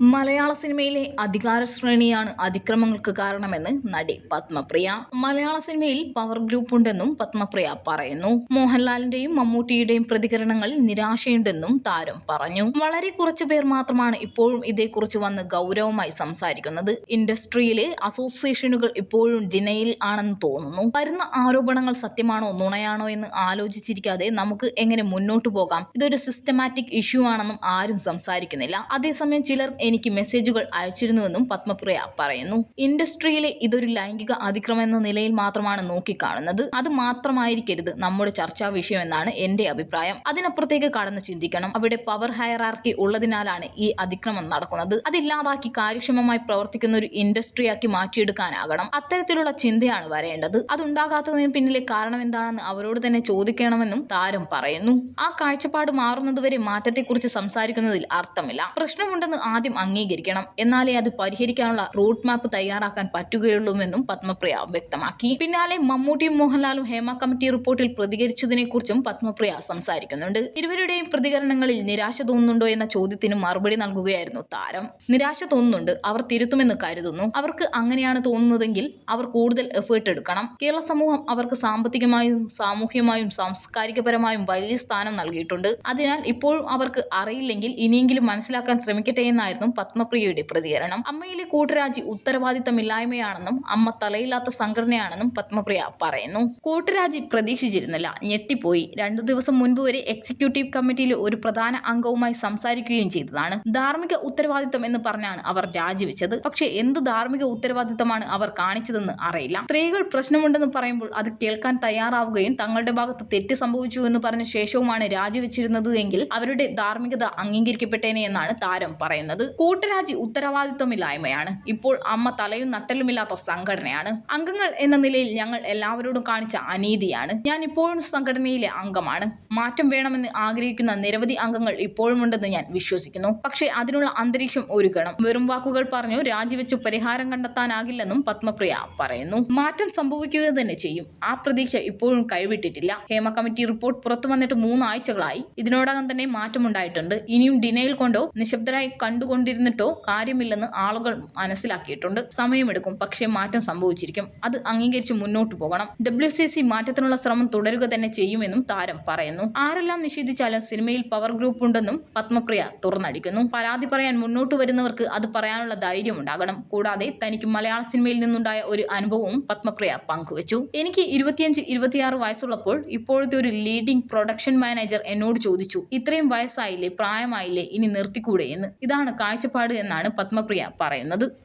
മലയാള സിനിമയിലെ അധികാര ശ്രേണിയാണ് അതിക്രമങ്ങൾക്ക് കാരണമെന്ന് നടി പത്മപ്രിയ. മലയാള സിനിമയിൽ പവർ ഗ്രൂപ്പ് ഉണ്ടെന്നും പത്മപ്രിയ പറയുന്നു. മോഹൻലാലിന്റെയും മമ്മൂട്ടിയുടെയും പ്രതികരണങ്ങളിൽ നിരാശയുണ്ടെന്നും താരം പറഞ്ഞു. വളരെ കുറച്ചു പേർ മാത്രമാണ് ഇപ്പോഴും ഇതേക്കുറിച്ച് വന്ന് ഗൗരവമായി സംസാരിക്കുന്നത്. ഇൻഡസ്ട്രിയിലെ അസോസിയേഷനുകൾ ഇപ്പോഴും ഡിനയിൽ ആണെന്ന് തോന്നുന്നു. വരുന്ന ആരോപണങ്ങൾ സത്യമാണോ നുണയാണോ എന്ന് ആലോചിച്ചിരിക്കാതെ നമുക്ക് എങ്ങനെ മുന്നോട്ടു പോകാം? ഇതൊരു സിസ്റ്റമാറ്റിക് ഇഷ്യൂ ആണെന്നും ആരും സംസാരിക്കുന്നില്ല. അതേസമയം ചിലർ എനിക്ക് മെസ്സേജുകൾ അയച്ചിരുന്നുവെന്നും പത്മപ്രിയ പറയുന്നു. ഇൻഡസ്ട്രിയിലെ ഇതൊരു ലൈംഗിക അതിക്രമം എന്ന നിലയിൽ മാത്രമാണ് നോക്കിക്കാണുന്നത്. അത് മാത്രമായിരിക്കരുത് നമ്മുടെ ചർച്ചാ വിഷയം എന്നാണ് എന്റെ അഭിപ്രായം. അതിനപ്പുറത്തേക്ക് കടന്ന് ചിന്തിക്കണം. അവിടെ പവർ ഹയറാർക്കി ഉള്ളതിനാലാണ് ഈ അതിക്രമം നടക്കുന്നത്. അതില്ലാതാക്കി കാര്യക്ഷമമായി പ്രവർത്തിക്കുന്ന ഒരു ഇൻഡസ്ട്രിയാക്കി മാറ്റിയെടുക്കാനാകണം. അത്തരത്തിലുള്ള ചിന്തയാണ് വരേണ്ടത്. അതുണ്ടാകാത്തതിന് പിന്നിലെ കാരണം എന്താണെന്ന് അവരോട് തന്നെ ചോദിക്കണമെന്നും താരം പറയുന്നു. ആ കാഴ്ചപ്പാട് മാറുന്നതുവരെ മാറ്റത്തെക്കുറിച്ച് സംസാരിക്കുന്നതിൽ അർത്ഥമില്ല. പ്രശ്നമുണ്ടെന്ന് ആദ്യം അംഗീകരിക്കണം. എന്നാലേ അത് പരിഹരിക്കാനുള്ള റൂട്ട് മാപ്പ് തയ്യാറാക്കാൻ പറ്റുകയുള്ളൂവെന്നും പത്മപ്രിയ വ്യക്തമാക്കി. പിന്നാലെ മമ്മൂട്ടിയും മോഹൻലാലും ഹേമ കമ്മിറ്റി റിപ്പോർട്ടിൽ പ്രതികരിച്ചതിനെ കുറിച്ചും പത്മപ്രിയ സംസാരിക്കുന്നുണ്ട്. ഇരുവരുടെയും പ്രതികരണങ്ങളിൽ നിരാശ തോന്നുന്നുണ്ടോ എന്ന ചോദ്യത്തിന് മറുപടി നൽകുകയായിരുന്നു താരം. നിരാശ തോന്നുന്നുണ്ട്. അവർ തിരുത്തുമെന്ന് കരുതുന്നു. അവർക്ക് അങ്ങനെയാണ് തോന്നുന്നതെങ്കിൽ അവർ കൂടുതൽ എഫേർട്ട് എടുക്കണം. കേരള സമൂഹം അവർക്ക് സാമ്പത്തികമായും സാമൂഹ്യമായും സാംസ്കാരികപരമായും വലിയ സ്ഥാനം നൽകിയിട്ടുണ്ട്. അതിനാൽ ഇപ്പോഴും അവർക്ക് അറിയില്ലെങ്കിൽ ഇനിയെങ്കിലും മനസ്സിലാക്കാൻ ശ്രമിക്കട്ടെ എന്നായിരുന്നു പത്മപ്രിയയുടെ പ്രതികരണം. അമ്മയിലെ കൂട്ടുരാജി ഉത്തരവാദിത്തമില്ലായ്മയാണെന്നും അമ്മ തലയില്ലാത്ത സംഘടനയാണെന്നും പത്മപ്രിയ പറയുന്നു. കൂട്ടുരാജി പ്രതീക്ഷിച്ചിരുന്നില്ല. ഞെട്ടിപ്പോയി. രണ്ടു ദിവസം മുൻപ് വരെ എക്സിക്യൂട്ടീവ് കമ്മിറ്റിയിലെ ഒരു പ്രധാന അംഗവുമായി സംസാരിക്കുകയും ചെയ്തതാണ്. ധാർമ്മിക ഉത്തരവാദിത്തം എന്ന് പറഞ്ഞാണ് അവർ രാജിവെച്ചത്. പക്ഷേ എന്ത് ധാർമ്മിക ഉത്തരവാദിത്തമാണ് അവർ കാണിച്ചതെന്ന് അറിയില്ല. സ്ത്രീകൾ പ്രശ്നമുണ്ടെന്ന് പറയുമ്പോൾ അത് കേൾക്കാൻ തയ്യാറാവുകയും തങ്ങളുടെ ഭാഗത്ത് തെറ്റ് സംഭവിച്ചു എന്ന് പറഞ്ഞ ശേഷവുമാണ് രാജിവെച്ചിരുന്നത് എങ്കിൽ അവരുടെ ധാർമ്മികത അംഗീകരിക്കപ്പെട്ടേനെ എന്നാണ് താരം പറയുന്നത്. കൂട്ടരാജി ഉത്തരവാദിത്വമില്ലായ്മയാണ്. ഇപ്പോൾ അമ്മ തലയും നട്ടലുമില്ലാത്ത സംഘടനയാണ്. അംഗങ്ങൾ എന്ന നിലയിൽ ഞങ്ങൾ എല്ലാവരോടും കാണിച്ച അനീതിയാണ്. ഞാൻ ഇപ്പോഴും സംഘടനയിലെ അംഗമാണ്. മാറ്റം വേണമെന്ന് ആഗ്രഹിക്കുന്ന നിരവധി അംഗങ്ങൾ ഇപ്പോഴുമുണ്ടെന്ന് ഞാൻ വിശ്വസിക്കുന്നു. പക്ഷേ അതിനുള്ള അന്തരീക്ഷം ഒരുക്കണം. വെറും വാക്കുകൾ പറഞ്ഞു രാജിവെച്ചു പരിഹാരം കണ്ടെത്താനാകില്ലെന്നും പത്മപ്രിയ പറയുന്നു. മാറ്റം സംഭവിക്കുക തന്നെ ചെയ്യും. ആ പ്രതീക്ഷ ഇപ്പോഴും കൈവിട്ടിട്ടില്ല. ഹേമ കമ്മിറ്റി റിപ്പോർട്ട് പുറത്തു വന്നിട്ട് മൂന്നാഴ്ചകളായി. ഇതിനോടകം തന്നെ മാറ്റമുണ്ടായിട്ടുണ്ട്. ഇനിയും ഡിനയിൽ കൊണ്ടോ നിശബ്ദരായി കണ്ടുകൊണ്ടിരുന്നിട്ടോ കാര്യമില്ലെന്ന് ആളുകൾ മനസ്സിലാക്കിയിട്ടുണ്ട്. സമയമെടുക്കും പക്ഷേ മാറ്റം സംഭവിച്ചിരിക്കും. അത് അംഗീകരിച്ച് മുന്നോട്ട് പോകണം. ഡബ്ല്യു സി സി മാറ്റത്തിനുള്ള ശ്രമം തുടരുക തന്നെ ചെയ്യുമെന്നും താരം പറയുന്നു. ആരെല്ലാം നിഷേധിച്ചാലും സിനിമയിൽ പവർ ഗ്രൂപ്പ് ഉണ്ടെന്നും പത്മപ്രിയ തുറന്നടിക്കുന്നു. പരാതി പറയാൻ മുന്നോട്ട് വരുന്നവർക്ക് അത് പറയാനുള്ള ധൈര്യം ഉണ്ടാകണം. കൂടാതെ തനിക്ക് മലയാള സിനിമയിൽ നിന്നുണ്ടായ ഒരു അനുഭവവും പത്മപ്രിയ പങ്കുവച്ചു. എനിക്ക് ഇരുപത്തിയഞ്ച് ഇരുപത്തിയാറ് വയസ്സുള്ളപ്പോൾ ഇപ്പോഴത്തെ ഒരു ലീഡിംഗ് പ്രൊഡക്ഷൻ മാനേജർ എന്നോട് ചോദിച്ചു ഇത്രയും വയസ്സായില്ലേ പ്രായമായില്ലേ ഇനി നിർത്തിക്കൂടെ? എന്ന്. ഇതാണ് കാഴ്ചപ്പാട് എന്നാണ് പത്മപ്രിയ പറയുന്നത്.